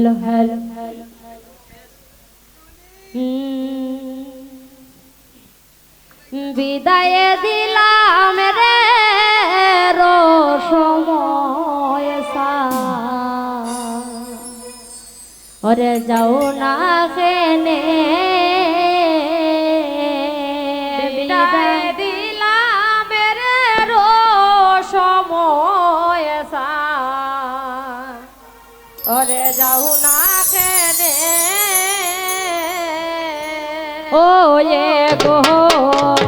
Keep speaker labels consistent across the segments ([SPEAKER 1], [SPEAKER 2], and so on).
[SPEAKER 1] Hello hello বিদায় দিলাম রে সময় ওরে যাও না খেনে oh yeah go home.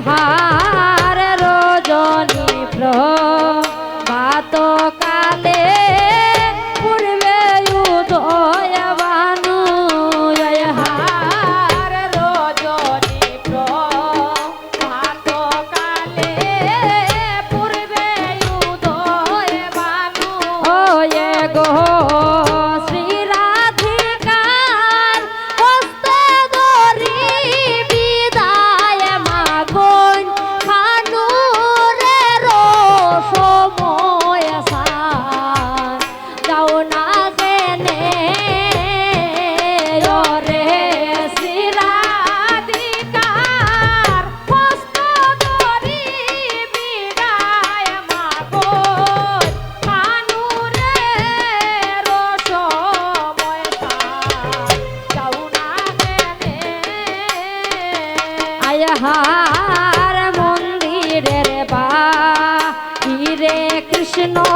[SPEAKER 1] 好。হার মন্দিরের বা কৃষ্ণ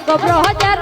[SPEAKER 1] গোব্রহ যার